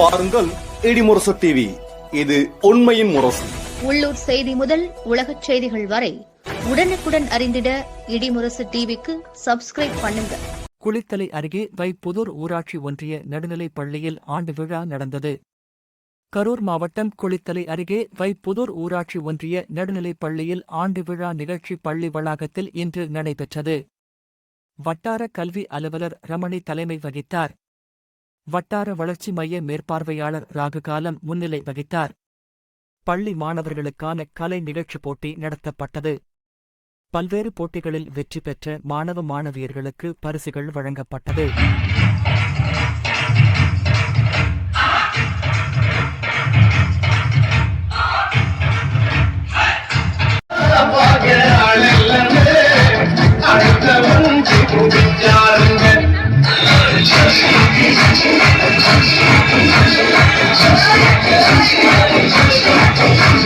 பாருங்கள் இடிமுரசு டிவி இது உண்மையின் முரசு. உள்ளூர் செய்தி முதல் உலகச் செய்திகள் வரை உடனுக்குடன் அறிந்திட இடிமுரசு டிவிக்கு சப்ஸ்கிரைப் பண்ணுங்க. குளித்தலை அருகே வைப்புதூர் ஊராட்சி ஒன்றிய நடுநிலைப் பள்ளியில் ஆண்டு விழா நடந்தது. கரூர் மாவட்டம் குளித்தலை அருகே வைப்புதூர் ஊராட்சி ஒன்றிய நடுநிலைப் பள்ளியில் ஆண்டு விழா நிகழ்ச்சி பள்ளி வளாகத்தில் இன்று நடைபெற்றது. வட்டார கல்வி அலுவலர் ரமணி தலைமை வகித்தார். வட்டார வளர்ச்சி மைய மேற்பார்வையாளர் ராகுகாலம் முன்னிலை வகித்தார். பள்ளி மாணவர்களுக்கான கலை நிகழ்ச்சி போட்டி நடத்தப்பட்டது. பல்வேறு போட்டிகளில் வெற்றி பெற்ற மாணவ மாணவியர்களுக்கு பரிசுகள் வழங்கப்பட்டது.